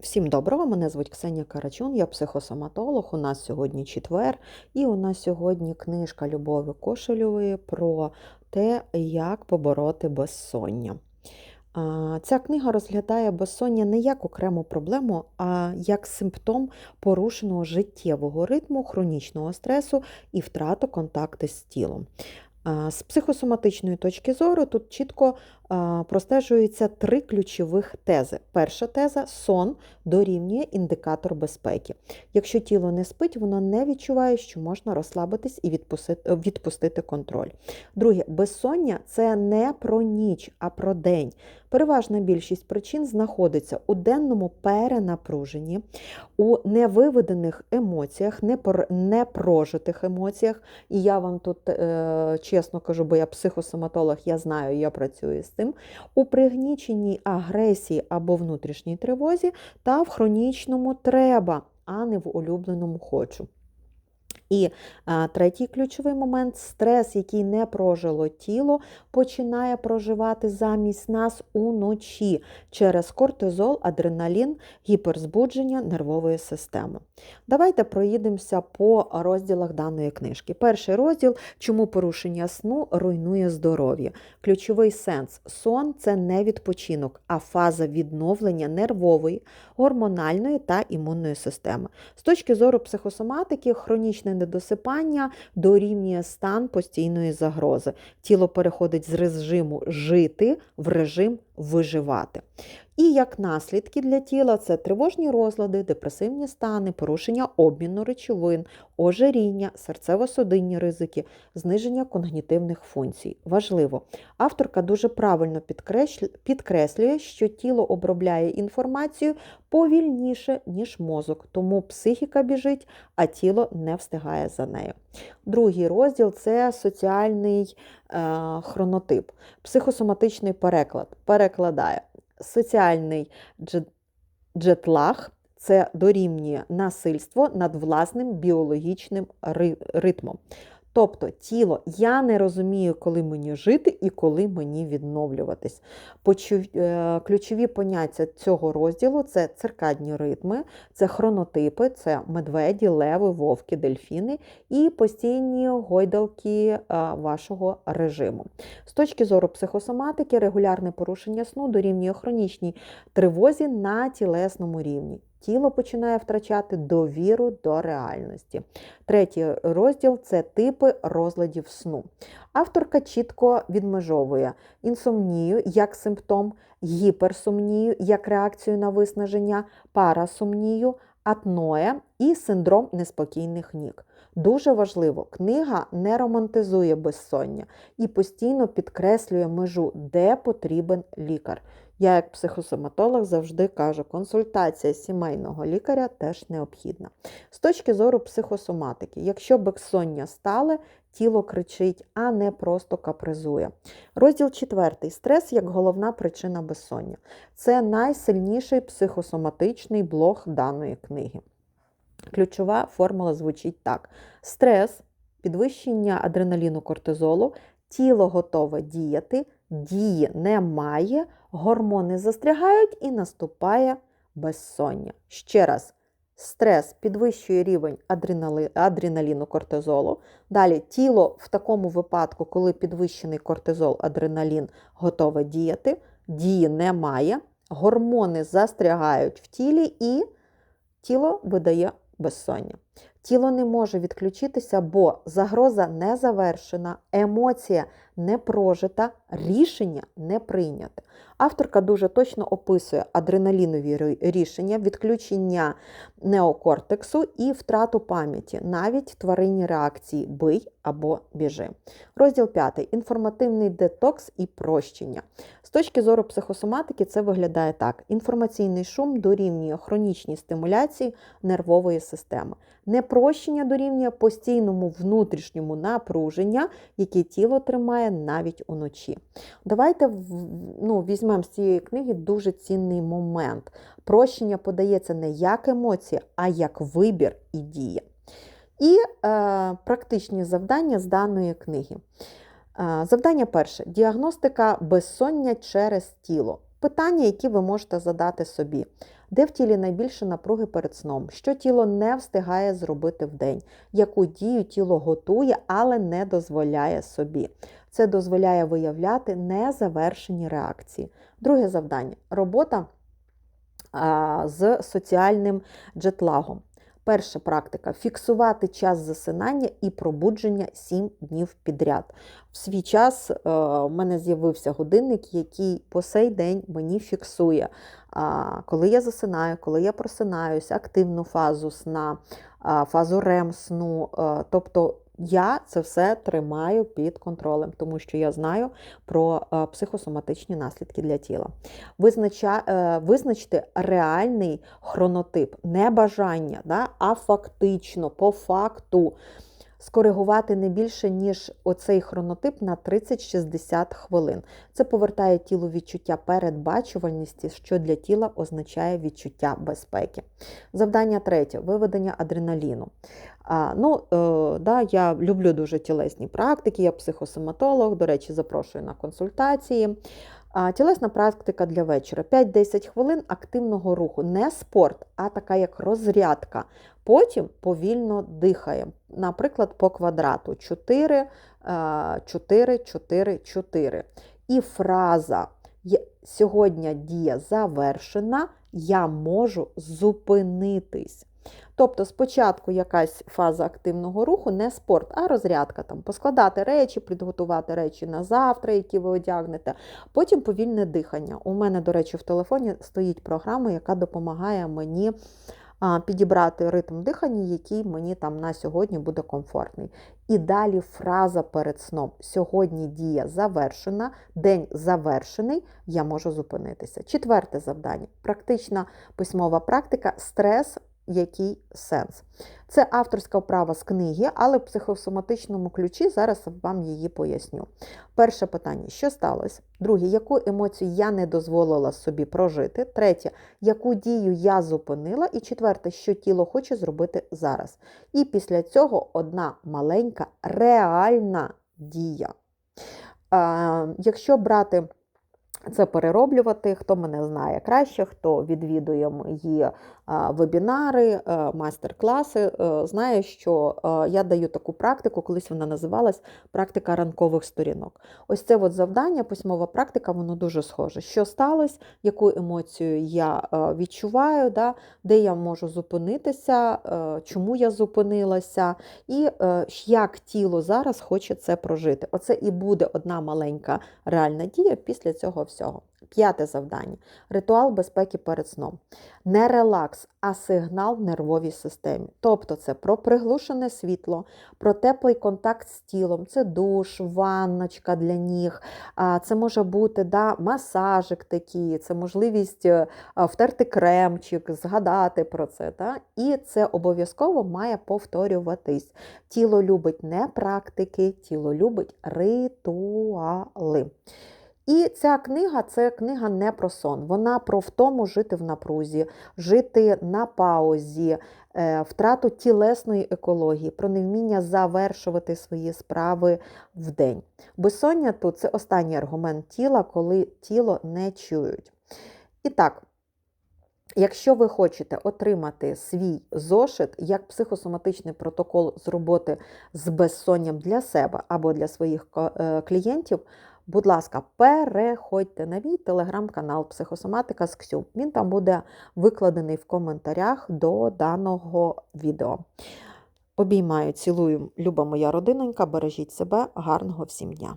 Всім доброго, мене звуть Ксенія Карачун, я психосоматолог. У нас сьогодні четвер, і у нас сьогодні книжка Любови Кошелєвої про те, як побороти безсоння. Ця книга розглядає безсоння не як окрему проблему, а як симптом порушеного життєвого ритму, хронічного стресу і втрату контакту з тілом. З психосоматичної точки зору тут чітко простежуються три ключових тези. Перша теза сон дорівнює індикатор безпеки. Якщо тіло не спить, воно не відчуває, що можна розслабитись і відпустити, відпустити контроль. Друге, безсоння це не про ніч, а про день. Переважна більшість причин знаходиться у денному перенапруженні, у невиведених емоціях, непрожитих емоціях. І я вам тут е, чесно кажу, бо я психосоматолог, я знаю, я працюю з цим, у пригніченій агресії або внутрішній тривозі та в хронічному треба, а не в улюбленому хочу. І а, третій ключовий момент стрес, який не прожило тіло, починає проживати замість нас уночі через кортизол, адреналін, гіперзбудження нервової системи. Давайте проїдемося по розділах даної книжки. Перший розділ чому порушення сну руйнує здоров'я. Ключовий сенс сон це не відпочинок, а фаза відновлення нервової, гормональної та імунної системи. З точки зору психосоматики, хронічне недосипання дорівнює стан постійної загрози. Тіло переходить з режиму жити в режим виживати. І як наслідки для тіла це тривожні розлади, депресивні стани, порушення обміну речовин, ожиріння, серцево-судинні ризики, зниження когнітивних функцій. Важливо, авторка дуже правильно підкреслює, що тіло обробляє інформацію повільніше, ніж мозок, тому психіка біжить, а тіло не встигає за нею. Другий розділ це соціальний хронотип, психосоматичний переклад. Перекладає соціальний джетлаг це дорівнює насильство над власним біологічним ритмом. Тобто тіло, я не розумію, коли мені жити і коли мені відновлюватись. Почу- е, Ключові поняття цього розділу це циркадні ритми, це хронотипи, це медведі, леви, вовки, дельфіни і постійні гойдалки е, вашого режиму. З точки зору психосоматики, регулярне порушення сну дорівнює хронічній тривозі на тілесному рівні. Тіло починає втрачати довіру до реальності. Третій розділ це типи розладів сну. Авторка чітко відмежовує інсомнію як симптом, гіперсумнію як реакцію на виснаження, парасумнію, атноя і синдром неспокійних ніг. Дуже важливо, книга не романтизує безсоння і постійно підкреслює межу, де потрібен лікар. Я, як психосоматолог, завжди кажу, консультація сімейного лікаря теж необхідна. З точки зору психосоматики, якщо безсоння стале, тіло кричить, а не просто капризує. Розділ 4. Стрес як головна причина безсоння. Це найсильніший психосоматичний блок даної книги. Ключова формула звучить так: стрес, підвищення адреналіну кортизолу, тіло готове діяти, дії немає, гормони застрягають і наступає безсоння. Ще раз, стрес підвищує рівень адrenали- адреналіну кортизолу. Далі тіло в такому випадку, коли підвищений кортизол, адреналін готове діяти, дії немає, гормони застрягають в тілі і тіло видає безсоння. Тіло не може відключитися, бо загроза не завершена, емоція не прожита, рішення не прийняте. Авторка дуже точно описує адреналінові рішення, відключення неокортексу і втрату пам'яті, навіть тваринні реакції бий або біжи. Розділ 5. Інформативний детокс і прощення. З точки зору психосоматики це виглядає так: інформаційний шум дорівнює хронічній стимуляції нервової системи. Непрощення дорівнює постійному внутрішньому напруження, яке тіло тримає навіть уночі. Давайте ну, візьмемо з цієї книги дуже цінний момент. Прощення подається не як емоція, а як вибір і дія. І е, практичні завдання з даної книги. Е, Завдання перше: діагностика безсоння через тіло. Питання, які ви можете задати собі. де в тілі найбільше напруги перед сном, що тіло не встигає зробити вдень, яку дію тіло готує, але не дозволяє собі. Це дозволяє виявляти незавершені реакції. Друге завдання робота з соціальним джетлагом. Перша практика фіксувати час засинання і пробудження 7 днів підряд. В свій час е, в мене з'явився годинник, який по сей день мені фіксує, коли я засинаю, коли я просинаюся, активну фазу сна, фазу рем сну. е, Тобто я це все тримаю під контролем, тому що я знаю про е, психосоматичні наслідки для тіла. Визнача, Визначити реальний хронотип, не бажання, да, а фактично, по факту. Скоригувати не більше, ніж оцей хронотип на 30-60 хвилин. Це повертає тілу відчуття передбачувальності, що для тіла означає відчуття безпеки. Завдання третє виведення адреналіну. А, ну, е, да, Я люблю дуже тілесні практики, я психосоматолог, до речі, запрошую на консультації. Тілесна практика для вечора. 5-10 хвилин активного руху. Не спорт, а така як розрядка. Потім повільно дихаємо. Наприклад, по квадрату 4, 4, 4, 4. І фраза сьогодні дія завершена, я можу зупинитись. Тобто спочатку якась фаза активного руху, не спорт, а розрядка. Там, Поскладати речі, підготувати речі на завтра, які ви одягнете. Потім повільне дихання. У мене, до речі, в телефоні стоїть програма, яка допомагає мені підібрати ритм дихання, який мені там на сьогодні буде комфортний. І далі фраза перед сном. Сьогодні дія завершена, день завершений, я можу зупинитися. Четверте завдання практична письмова практика, стрес який сенс. Це авторська вправа з книги, але в психосоматичному ключі зараз вам її поясню. Перше питання: що сталося? Друге, яку емоцію я не дозволила собі прожити. Третє, яку дію я зупинила. І четверте, що тіло хоче зробити зараз. І після цього одна маленька реальна дія. Е, якщо брати це перероблювати, хто мене знає краще, хто відвідує мої вебінари, е, майстер-класи, е, знає, що е, я даю таку практику, колись вона називалась практика ранкових сторінок. Ось це от завдання, письмова практика, воно дуже схоже. Що сталося, яку емоцію я відчуваю, да, де я можу зупинитися, чому я зупинилася, і як тіло зараз хоче це прожити. Оце і буде одна маленька реальна дія після цього всього. П'яте завдання ритуал безпеки перед сном. Не релакс, а сигнал в нервовій системі. Тобто це про приглушене світло, про теплий контакт з тілом, це душ, ванночка для ніг, це може бути да, масажик такий, це можливість е, втерти кремчик, згадати про це. Да? І це обов'язково має повторюватись. Тіло любить не практики, тіло любить ритуали. І ця книга це книга не про сон. Вона про втому жити в напрузі, жити на паузі, е, втрату тілесної екології, про невміння завершувати свої справи в день. Безсоння тут це останній аргумент тіла, коли тіло не чують. І так. Якщо ви хочете отримати свій зошит як психосоматичний протокол з роботи з безсонням для себе або для своїх е, клієнтів, Будь ласка, переходьте на мій телеграм-канал Психосоматика з Ксю. Він там буде викладений в коментарях до даного відео. Обіймаю, цілую, люба моя родинонька, бережіть себе, гарного всім дня!